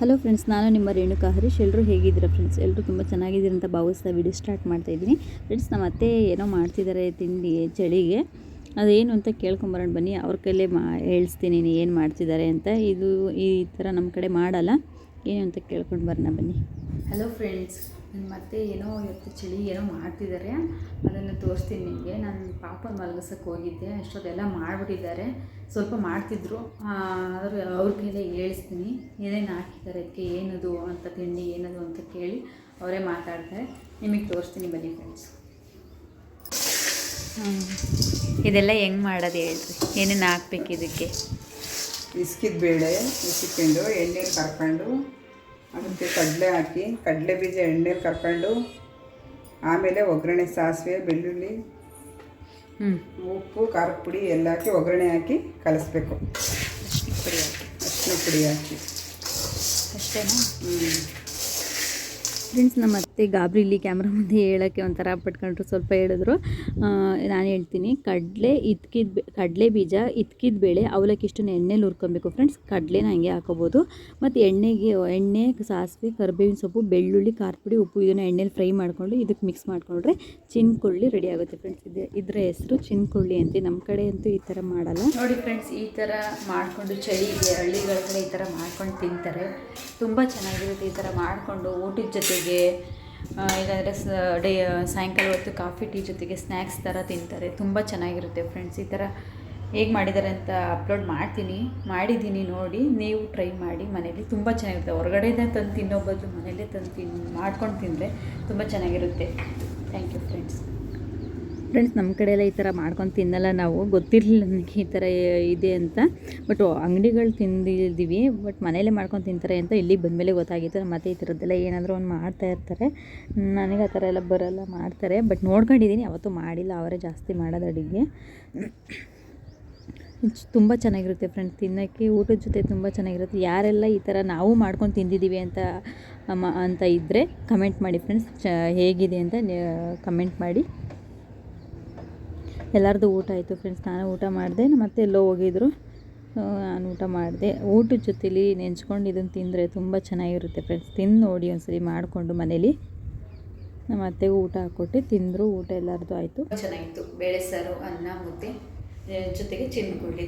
Hello friends ನಾನು ನಿಮ್ಮ ರೇಣುಕಾ ಹರೀಶ್. ಎಲ್ಲರೂ ಹೇಗಿದ್ದೀರಾ ಫ್ರೆಂಡ್ಸ್ ಎಲ್ಲರೂ ತುಂಬ ಚೆನ್ನಾಗಿದ್ದೀರ ಅಂತ ಭಾವಿಸ್ತಾ ವಿಡಿಯೋ ಸ್ಟಾರ್ಟ್ ಮಾಡ್ತಾ ಇದ್ದೀನಿ. ಫ್ರೆಂಡ್ಸ್ ನಮ್ಮ ಅತ್ತೆ ಏನೋ ಮಾಡ್ತಿದ್ದಾರೆ ತಿಂಡಿ, ಚಳಿಗೆ. ಅದೇನು ಅಂತ ಕೇಳ್ಕೊಂಬರೋಣ ಬನ್ನಿ. ಅವ್ರ ಕೈಲೇ ಮಾ, ಹೇಳಿಸ್ತೀನಿ ಏನು ಮಾಡ್ತಿದ್ದಾರೆ ಅಂತ. ಇದು ಈ ಥರ ನಮ್ಮ ಕಡೆ ಮಾಡಲ್ಲ. ಏನು ಅಂತ ಕೇಳ್ಕೊಂಡು ಬರೋಣ ಬನ್ನಿ. ಹಲೋ ಫ್ರೆಂಡ್ಸ್ ನನ್ನ ಮತ್ತೆ ಏನೋ ಇವತ್ತು ಚಳಿ ಏನೋ ಮಾಡ್ತಿದ್ದಾರೆ. ಅದನ್ನು ತೋರಿಸ್ತೀನಿ ನಿಮಗೆ. ನಾನು ಪಾಪನ ಮಲಗಿಸೋಕೆ ಹೋಗಿದ್ದೆ. ಅಷ್ಟೊತ್ತೆಲ್ಲ ಮಾಡಿಬಿಟ್ಟಿದ್ದಾರೆ. ಸ್ವಲ್ಪ ಮಾಡ್ತಿದ್ರು. ಆದರೂ ಅವ್ರ ಕೈಲೇ ಹೇಳಿಸ್ತೀನಿ. ಏನೇನು ಹಾಕಿದ್ದಾರೆ, ಅದಕ್ಕೆ ಏನದು ಅಂತ ತಿಂಡಿ, ಏನದು ಅಂತ ಕೇಳಿ ಅವರೇ ಮಾತಾಡ್ತಾರೆ. ನಿಮಗೆ ತೋರಿಸ್ತೀನಿ ಬನ್ನಿ ಫ್ರೆಂಡ್ಸ್ ಇದೆಲ್ಲ ಹೆಂಗೆ ಮಾಡೋದು ಹೇಳ್ರಿ? ಏನೇನು ಹಾಕ್ಬೇಕು ಇದಕ್ಕೆ? ಇಸ್ಕಿದ ಬೇಳೆ ಇಸ್ಕೊಂಡು ಎಣ್ಣೆ ಕರ್ಕೊಂಡು ಅದಕ್ಕೆ ಕಡಲೆ ಹಾಕಿ ಕಡಲೆ ಬೀಜ ಎಣ್ಣೆಲಿ ಕರ್ಕೊಂಡು ಆಮೇಲೆ ಒಗ್ಗರಣೆ ಸಾಸಿವೆ ಬೆಳ್ಳುಳ್ಳಿ ಉಪ್ಪು ಖಾರದ ಪುಡಿ ಎಲ್ಲ ಹಾಕಿ ಒಗ್ಗರಣೆ ಹಾಕಿ ಕಲಿಸ್ಬೇಕು. ಪುಡಿ ಹಾಕಿ. ಅರಿಶಿನ ಪುಡಿ ಹಾಕಿ. ಅಷ್ಟೇನಾ? ಹ್ಞೂ ಫ್ರೆಂಡ್ಸ್ ನಮ್ಮ ಅತ್ತೆ ಗಾಬರಿ ಇಲ್ಲಿ ಕ್ಯಾಮ್ರಾ ಮುಂದೆ ಹೇಳೋಕ್ಕೆ ಒಂಥರ ಪಟ್ಕೊಂಡ್ರು, ಸ್ವಲ್ಪ ಹೇಳಿದ್ರು. ನಾನು ಹೇಳ್ತೀನಿ, ಕಡಲೆ ಇದ್ಕಿದ ಕಡಲೆ ಬೀಜ ಇದ್ಕಿದ ಬೇಳೆ ಅವಲಕ್ಕಿ ಇಷ್ಟನ್ನು ಎಣ್ಣೆಲಿ ಹುರ್ಕೊಬೇಕು ಫ್ರೆಂಡ್ಸ್ ಕಡಲೆನ ಹಂಗೆ ಹಾಕೋಬೋದು. ಮತ್ತು ಎಣ್ಣೆಗೆ, ಎಣ್ಣೆ, ಸಾಸಿವೆ, ಕರಿಬೇವಿನ ಸೊಪ್ಪು, ಬೆಳ್ಳುಳ್ಳಿ ಖಾರ ಪುಡಿ ಉಪ್ಪು ಇದನ್ನು ಎಣ್ಣೆಲಿ ಫ್ರೈ ಮಾಡಿಕೊಂಡು ಇದಕ್ಕೆ ಮಿಕ್ಸ್ ಮಾಡಿಕೊಂಡ್ರೆ ಚಿನ್ಕುಳ್ಳಿ ರೆಡಿ ಆಗುತ್ತೆ ಫ್ರೆಂಡ್ಸ್ ಇದು, ಇದರ ಹೆಸರು ಚಿನ್ಕೊಳ್ಳಿ ಅಂತ. ನಮ್ಮ ಕಡೆ ಅಂತೂ ಈ ಥರ ಮಾಡಲ್ಲ. ನೋಡಿ ಫ್ರೆಂಡ್ಸ್ ಈ ಥರ ಮಾಡಿಕೊಂಡು ಚಳಿಗೆ, ಹಳ್ಳಿಗಳ ಕಡೆ ಈ ಥರ ಮಾಡ್ಕೊಂಡು ತಿಂತಾರೆ. ತುಂಬ ಚೆನ್ನಾಗಿರುತ್ತೆ ಈ ಥರ ಮಾಡಿಕೊಂಡು ಊಟದ ಜೊತೆಗೆ ಇಲ್ಲಾಂದರೆ ಸ, ಡೇ, ಸಾಯಂಕಾಲ ಹೊತ್ತು ಕಾಫಿ, ಟೀ ಜೊತೆಗೆ ಸ್ನ್ಯಾಕ್ಸ್ ಥರ ತಿಂತಾರೆ. ತುಂಬ ಚೆನ್ನಾಗಿರುತ್ತೆ ಫ್ರೆಂಡ್ಸ್. ಈ ಥರ ಹೇಗೆ ಮಾಡಿದ್ದಾರೆ ಅಂತ ಅಪ್ಲೋಡ್ ಮಾಡ್ತೀನಿ. ಮಾಡಿದ್ದೀನಿ ನೋಡಿ, ನೀವು ಟ್ರೈ ಮಾಡಿ. ಮನೇಲಿ ತುಂಬ ಚೆನ್ನಾಗಿರುತ್ತೆ. ಹೊರಗಡೆಯಿಂದ ತಂದು ತಿನ್ನೋ ಬದಲು ಮನೇಲೇ ತಂದು ತಿನ್, ಮಾಡ್ಕೊಂಡು ತಿಂದರೆ ತುಂಬ ಚೆನ್ನಾಗಿರುತ್ತೆ. Thank you friends. ಫ್ರೆಂಡ್ಸ್ ನಮ್ಮ ಕಡೆ ಎಲ್ಲ ಈ ಥರ ಮಾಡ್ಕೊಂಡು ತಿನ್ನಲ್ಲ ನಾವು. ಗೊತ್ತಿರಲಿಲ್ಲ ನನಗೆ ಈ ಥರ ಇದೆ ಅಂತ. ಬಟ್ ಅಂಗಡಿಗಳು ತಿಂದಿದ್ದೀವಿ ಬಟ್ ಮನೇಲೇ ಮಾಡ್ಕೊಂಡು ತಿಂತಾರೆ ಅಂತ ಇಲ್ಲಿಗೆ ಬಂದಮೇಲೆ ಗೊತ್ತಾಗಿತ್ತು. ಮತ್ತು ಈ ಥರದ್ದೆಲ್ಲ ಏನಾದರೂ ಒಂದು ಮಾಡ್ತಾ ಇರ್ತಾರೆ. ನನಗೆ ಆ ಥರ ಎಲ್ಲ ಬರೋಲ್ಲ ಮಾಡ್ತಾರೆ. ಬಟ್ ನೋಡ್ಕೊಂಡಿದ್ದೀನಿ ಅವತ್ತು ಮಾಡಿಲ್ಲ. ಅವರೇ ಜಾಸ್ತಿ ಮಾಡೋದು ಅಡುಗೆ. ತುಂಬ ಚೆನ್ನಾಗಿರುತ್ತೆ ಫ್ರೆಂಡ್ಸ್ ತಿನ್ನೋಕ್ಕೆ ಊಟದ ಜೊತೆ ತುಂಬ ಚೆನ್ನಾಗಿರುತ್ತೆ. ಯಾರೆಲ್ಲ ಈ ಥರ ನಾವು ಮಾಡ್ಕೊಂಡು ತಿಂದಿದ್ದೀವಿ ಅಂತ ಅಂತ ಇದ್ದರೆ ಕಮೆಂಟ್ ಮಾಡಿ ಫ್ರೆಂಡ್ಸ್ ಚ ಹೇಗಿದೆ ಅಂತ ಕಮೆಂಟ್ ಮಾಡಿ. ಎಲ್ಲರದು ಊಟ ಆಯಿತು ಫ್ರೆಂಡ್ಸ್ ನಾನು ಊಟ ಮಾಡಿದೆ, ಮತ್ತೆ ಎಲ್ಲೋ ಹೋಗಿದ್ರು. ನಾನು ಊಟ ಮಾಡಿದೆ. ಊಟದ ಜೊತೇಲಿ ನೆಂಚ್ಕೊಂಡು ಇದನ್ನು ತಿಂದರೆ ತುಂಬ ಚೆನ್ನಾಗಿರುತ್ತೆ ಫ್ರೆಂಡ್ಸ್ ತಿಂದು ನೋಡಿ ಒಂದ್ಸರಿ ಮಾಡಿಕೊಂಡು ಮನೇಲಿ. ನಮ್ಮ ಅತ್ತೆಗೂ ಊಟ ಹಾಕ್ಕೊಟ್ಟು ತಿಂದರು, ಊಟ ಎಲ್ಲರದು ಆಯಿತು. ಚೆನ್ನಾಗಿತ್ತು. ಬೇಳೆ ಸಾರು, ಅನ್ನ, ಮುದ್ದೆ, ಜೊತೆಗೆ ಚಿನ್ಕೊಳ್ಳಿ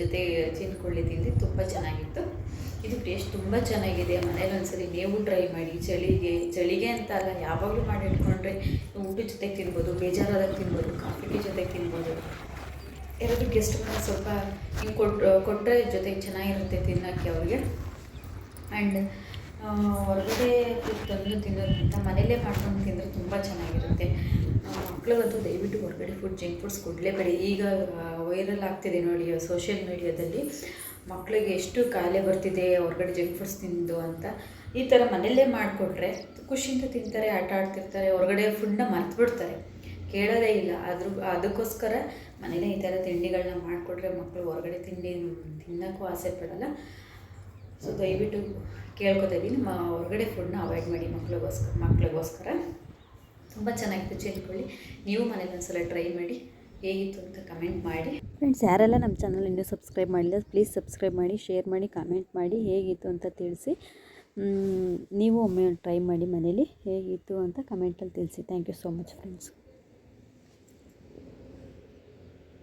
ಜೊತೆಗೆ ಚಿನ್ಕೊಳ್ಳಿ ತಿಂದು ತುಂಬ ಚೆನ್ನಾಗಿತ್ತು. ಇದು ಟೇಸ್ಟ್ ತುಂಬ ಚೆನ್ನಾಗಿದೆ. ಮನೇಲಿ ಒಂದ್ಸರಿ ನೀವು ಟ್ರೈ ಮಾಡಿ. ಚಳಿಗೆ ಚಳಿಗೆ ಅಂತ ಅಲ್ಲ, ಯಾವಾಗಲೂ ಮಾಡಿ ಇಟ್ಕೊಂಡ್ರೆ ಊಟದ ಜೊತೆಗೆ ತಿನ್ಬೋದು, ಬೇಜಾರಾದಾಗ ತಿನ್ಬೋದು ಕಾಫಿ ಜೊತೆಗೆ ತಿನ್ಬೋದು. ಯಾರಾದರೂ ಗೆಸ್ಟ್ಗಳನ್ನ ಸ್ವಲ್ಪ ನೀವು ಕೊಟ್ಟು ಕೊಟ್ಟರೆ ಜೊತೆಗೆ ಚೆನ್ನಾಗಿರುತ್ತೆ ತಿನ್ನೋಕ್ಕೆ ಅವ್ರಿಗೆ. ಆ್ಯಂಡ್ ಹೊರಗಡೆ ತಂದು ತಿನ್ನೋದ್ರಿಂದ ಮನೆಯಲ್ಲೇ ಮಾಡ್ಕೊಂಡು ತಿಂದರೆ ತುಂಬ ಚೆನ್ನಾಗಿರುತ್ತೆ. ಮಕ್ಕಳಿಗಂತೂ ದಯವಿಟ್ಟು ಹೊರಗಡೆ ಫುಡ್ ಜಂಕ್ ಫುಡ್ಸ್ ಕೊಡಲೇಬೇಡಿ. ಈಗ ವೈರಲ್ ಆಗ್ತಿದೆ ನೋಡಿ ಸೋಷಿಯಲ್ ಮೀಡಿಯಾದಲ್ಲಿ ಮಕ್ಕಳಿಗೆ ಎಷ್ಟು ಕಾಯಿಲೆ ಬರ್ತಿದೆ ಹೊರಗಡೆ ಜಂಕ್ ಫುಡ್ಸ್ ತಿಂದು ಅಂತ. ಈ ಥರ ಮನೆಯಲ್ಲೇ ಮಾಡಿಕೊಟ್ರೆ ಖುಷಿಯಿಂದ ತಿಂತಾರೆ, ಆಟ ಆಡ್ತಿರ್ತಾರೆ, ಹೊರಗಡೆ ಫುಡ್ನ ಮರ್ತ್ಬಿಡ್ತಾರೆ. ಕೇಳೋದೇ ಇಲ್ಲ. ಅದ್ರ ಅದಕ್ಕೋಸ್ಕರ ಮನೇಲೇ ಈ ಥರ ತಿಂಡಿಗಳನ್ನ ಮಾಡಿಕೊಟ್ರೆ ಮಕ್ಕಳು ಹೊರಗಡೆ ತಿಂಡಿ ತಿನ್ನೋಕ್ಕೂ ಆಸೆ ಪಡಲ್ಲ. ಸೊ ದಯವಿಟ್ಟು ಕೇಳ್ಕೊತಾ ಇದ್ದೀನಿ ಹೊರಗಡೆ ಫುಡ್ನ ಅವಾಯ್ಡ್ ಮಾಡಿ ಮಕ್ಳಿಗೋಸ್ಕರ ಮಕ್ಳಿಗೋಸ್ಕರ. ತುಂಬ ಚೆನ್ನಾಗಿತ್ತು ಚಿನ್ಕೊಳ್ಳಿ ನೀವು ಮನೇಲಿ ಒಂದ್ಸಲ ಟ್ರೈ ಮಾಡಿ, ಹೇಗಿತ್ತು ಅಂತ ಕಮೆಂಟ್ ಮಾಡಿ. ಫ್ರೆಂಡ್ಸ್ ಯಾರೆಲ್ಲ ನಮ್ಮ ಚಾನಲ್ ಇನ್ನೂ ಸಬ್ಸ್ಕ್ರೈಬ್ ಮಾಡಿಲ್ಲ ಪ್ಲೀಸ್ ಸಬ್ಸ್ಕ್ರೈಬ್ ಮಾಡಿ ಶೇರ್ ಮಾಡಿ ಕಮೆಂಟ್ ಮಾಡಿ, ಹೇಗಿತ್ತು ಅಂತ ತಿಳಿಸಿ. ನೀವು ಒಮ್ಮೆ ಟ್ರೈ ಮಾಡಿ ಮನೇಲಿ, ಹೇಗಿತ್ತು ಅಂತ ಕಮೆಂಟಲ್ಲಿ ತಿಳಿಸಿ. Thank you so much friends